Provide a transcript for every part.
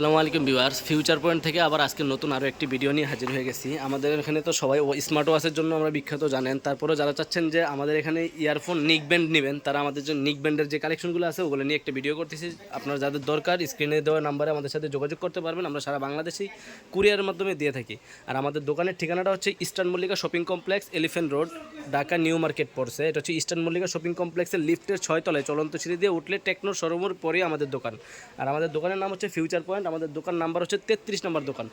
আসসালামু আলাইকুম viewers. Future point থেকে আবার আজকে নতুন আরও একটি ভিডিও নিয়ে হাজির হয়ে গেছি। আমাদের এখানে তো সবাই স্মার্ট ওয়াচের জন্য আমরা বিখ্যাত জানেন। তারপরেও যারা চাচ্ছেন যে আমাদের এখানে ইয়ারফোন নিক ব্যান্ড নেবেন, তারা আমাদের জন্য নিক ব্যান্ডের যে কালেকশনগুলো আছে, ওগুলো নিয়ে একটা ভিডিও করতেছি। আপনারা যাদের দরকার স্ক্রিনে দেওয়া নাম্বারে আমাদের সাথে যোগাযোগ করতে পারবেন। আমরা সারা বাংলাদেশেই কুরিয়ারের মাধ্যমে দিয়ে থাকি। আর আমাদের দোকানের ঠিকানাটা হচ্ছে eastern Mallika shopping complex elephant road Dhaka new market পড়ছে। এটা হচ্ছে ইস্টার্ন মল্লিকা শপিং কমপ্লেক্সের লিফটের ছয় তলায়। চলন্ত সিঁড়ি দিয়ে উঠলে টেকনোর শোরুমের পরেই আমাদের দোকান। আর আমাদের দোকানের নাম হচ্ছে ফিউচার পয়েন্ট আমাদের দোকান নাম্বার হচ্ছে তেত্রিশ নম্বর দোকান।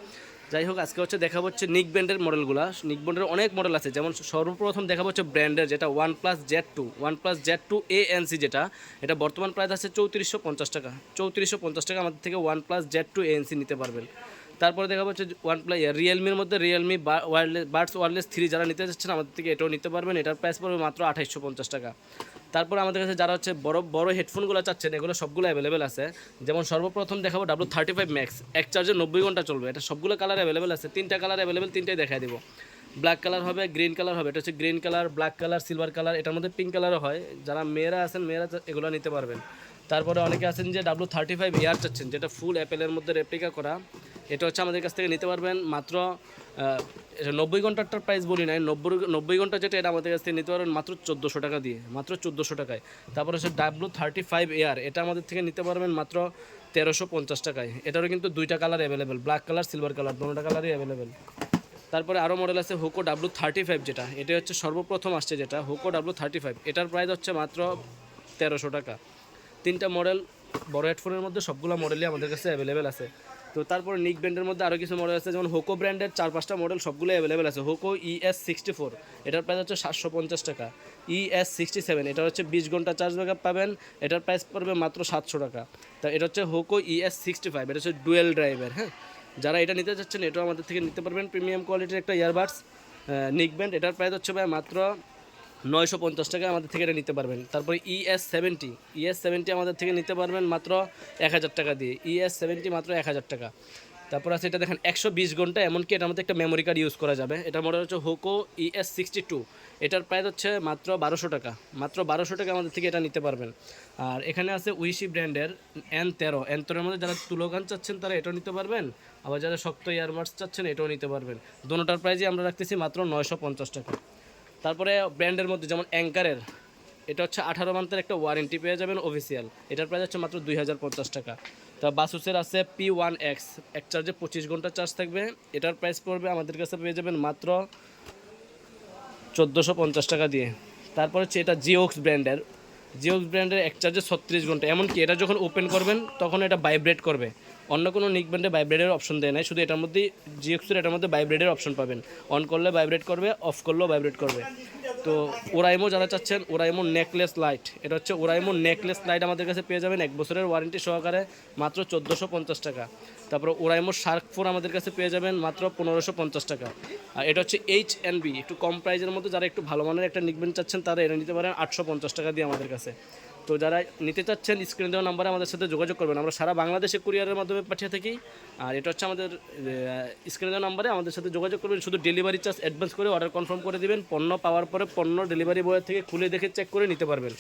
যাই হোক, আজকে হচ্ছে দেখা হচ্ছে নিক ব্র্যান্ডের মডেলগুলো নিক ব্র্যান্ডের অনেক মডেল আছে, যেমন সর্বপ্রথম দেখা হচ্ছে ব্র্যান্ডের যেটা one plus Z two one plus Z two A N C যেটা, এটা বর্তমান প্রাইস আছে চৌত্রিশশো পঞ্চাশ টাকা। চৌত্রিশশো পঞ্চাশ টাকা আমাদের থেকে one plus Z two A N C নিতে পারবেন। তারপরে দেখা হচ্ছে ওয়ান প্লাস রিয়েলমির মধ্যে Realme wireless buds wireless three যারা নিতে যাচ্ছেন, আমাদের থেকে এটাও নিতে পারবেন। এটার প্রাইস পড়বে মাত্র আঠাইশশো পঞ্চাশ টাকা। তারপর আমাদের কাছে যারা হচ্ছে বড় বড় হেডফোনগুলো চাচ্ছেন, এগুলো সবগুলো অ্যাভেলেবেল আছে। যেমন সর্বপ্রথম দেখাবো ডাব্লু থার্টি ফাইভ ম্যাক্স এক চার্জে নব্বই ঘণ্টা চলবে। এটা সবগুলো কালার অ্যাভেলেবেল আছে, তিনটা কালার অ্যাভেলেবেল তিনটাই দেখা দিব। ব্ল্যাক কালার হবে গ্রিন কালার হবে, এটা হচ্ছে green colour black colour silver colour এটার মধ্যে পিঙ্ক কালারও হয়। যারা মেয়েরা আছেন, মেয়েরা এগুলো নিতে পারবেন। তারপরে অনেকে আছেন যে ডাব্লু থার্টি ফাইভ ইয়ার চাচ্ছেন, যেটা ফুল অ্যাপেলের মধ্যে রেপ্লিকা করা। এটা হচ্ছে আমাদের কাছ থেকে নিতে পারবেন। মাত্র নব্বই ঘন্টাটার প্রাইস বলি নাই, নব্বই নব্বই ঘণ্টা যেটা, এটা আমাদের কাছ থেকে নিতে পারবেন মাত্র চোদ্দোশো টাকা দিয়ে, মাত্র চোদ্দোশো টাকায়। তারপর হচ্ছে ডাব্লু থার্টি ফাইভ এয়ার এটা আমাদের থেকে নিতে পারবেন মাত্র তেরোশো পঞ্চাশ টাকায়। এটারও কিন্তু দুইটা colour available black colour silver colour দুটোটা কালারই অ্যাভেলেবেল তারপরে আরও মডেল আছে হুকো ডাব্লু থার্টি ফাইভ যেটা এটা হচ্ছে সর্বপ্রথম আসছে যেটা হুকো ডাব্লু থার্টি ফাইভ এটার প্রাইস হচ্ছে মাত্র তেরোশো টাকা। তিনটা মডেল বড় হেডফোনের মধ্যে সবগুলো মডেলই আমাদের কাছে অ্যাভেলেবেল আছে। তো তারপরে নিক ব্র্যান্ডের মধ্যে আরও কিছু মডেল আছে, যেমন হোকো ব্র্যান্ডের চার পাঁচটা মডেল সবগুলো অ্যাভেলেবেল আছে। হোকো ইএস সিক্সটি ফোর এটার প্রাইস হচ্ছে সাতশো পঞ্চাশ টাকা। ইএস সিক্সটি সেভেন এটা হচ্ছে বিশ ঘণ্টা চার্জ ব্যাকআপ পাবেন, এটার প্রাইস পড়বে মাত্র সাতশো টাকা। তা এটা হচ্ছে হোকো ইএস সিক্সটি ফাইভ এটা হচ্ছে ডুয়েল ড্রাইভার হ্যাঁ? যারা এটা নিতে চাচ্ছেন, এটাও আমাদের থেকে নিতে পারবেন। প্রিমিয়াম কোয়ালিটির একটা ইয়ারবাডস নিক ব্যান্ড এটার প্রাইস হচ্ছে ভাই মাত্র নয়শো পঞ্চাশ টাকা আমাদের থেকে এটা নিতে পারবেন। তারপরে E ES seventy ES seventy আমাদের থেকে নিতে পারবেন মাত্র এক হাজার টাকা দিয়ে। E ইএস সেভেন্টি মাত্র এক হাজার টাকা। তারপর আছে এটা দেখেন একশো বিশ ঘণ্টা, এমনকি এটার মধ্যে একটা মেমোরি কার্ড ইউজ করা যাবে। এটার মডেল হচ্ছে হোকো ইএস সিক্সটি টু এটার প্রাইস হচ্ছে মাত্র বারোশো টাকা। মাত্র বারোশো টাকা আমাদের থেকে এটা নিতে পারবেন। আর এখানে আছে উইশি ব্র্যান্ডের এন তেরো। এন তেরোর মধ্যে যারা তুলোগান চাচ্ছেন, তারা এটাও নিতে পারবেন। আবার যারা শক্ত ইয়ারমার্স চাচ্ছেন, এটাও নিতে পারবেন। দোনোটার প্রাইজই আমরা রাখতেছি মাত্র নয়শো পঞ্চাশ টাকা। তারপরে ব্র্যান্ডের মধ্যে যেমন অ্যাঙ্কারের, এটা হচ্ছে আঠারো মান্থের একটা ওয়ারেন্টি পেয়ে যাবেন অফিসিয়াল এটার প্রাইস হচ্ছে মাত্র দুই হাজার পঞ্চাশ টাকা। তা বাসুসের আছে পি ওয়ান এক্স এক চার্জে পঁচিশ ঘণ্টা চার্জ থাকবে। এটার প্রাইস পড়বে আমাদের কাছে পেয়ে যাবেন মাত্র চোদ্দোশো পঞ্চাশ টাকা দিয়ে। তারপর হচ্ছে এটা জিওক্স ব্র্যান্ডের। জিওক্স ব্র্যান্ডের এক চার্জে ছত্রিশ ঘণ্টা। এমনকি এটা যখন ওপেন করবেন, তখন এটা ভাইব্রেট করবে। অন্য কোনো নিক ব্র্যান্ডে ভাইব্রেটের অপশন দেয় নাই, শুধু এটার মধ্যেই জিওক্সের এটার মধ্যে ভাইব্রেটের অপশন পাবেন। অন করলে ভাইব্রেট করবে অফ করলেও ভাইব্রেট করবে। তো ওরাইমো যারা চাচ্ছেন ওরাইমো নেকলেস লাইট এটা হচ্ছে ওরাইমো নেকলেস লাইট আমাদের কাছে পেয়ে যাবেন এক বছরের ওয়ারেন্টি সহকারে, মাত্র চোদ্দোশো পঞ্চাশ টাকা। তারপর ওরাইমো শার্ক ফোর আমাদের কাছে পেয়ে যাবেন, মাত্র পনেরোশো পঞ্চাশ টাকা। আর এটা হচ্ছে এইচ এন বি একটু কম প্রাইজের মধ্যে যারা একটু ভালো মানের একটা নিকবেন চাচ্ছেন, তারা এটা নিতে পারেন আটশো পঞ্চাশ টাকা দিয়ে আমাদের কাছে। তো যারা নিতে চাচ্ছেন স্ক্রিনে দেওয়া নাম্বারে আমাদের সাথে যোগাযোগ করবেন। আমরা সারা বাংলাদেশে কুরিয়ারের মাধ্যমে পাঠিয়ে থাকি। আর এটা হচ্ছে আমাদের স্ক্রিনে দেওয়া নাম্বারে আমাদের সাথে যোগাযোগ করবেন। শুধু ডেলিভারি চার্জ অ্যাডভান্স করে অর্ডার কনফার্ম করে দেবেন। পণ্য পাওয়ার পরে পণ্য ডেলিভারি বয়ের থেকে খুলে দেখে চেক করে নিতে পারবেন।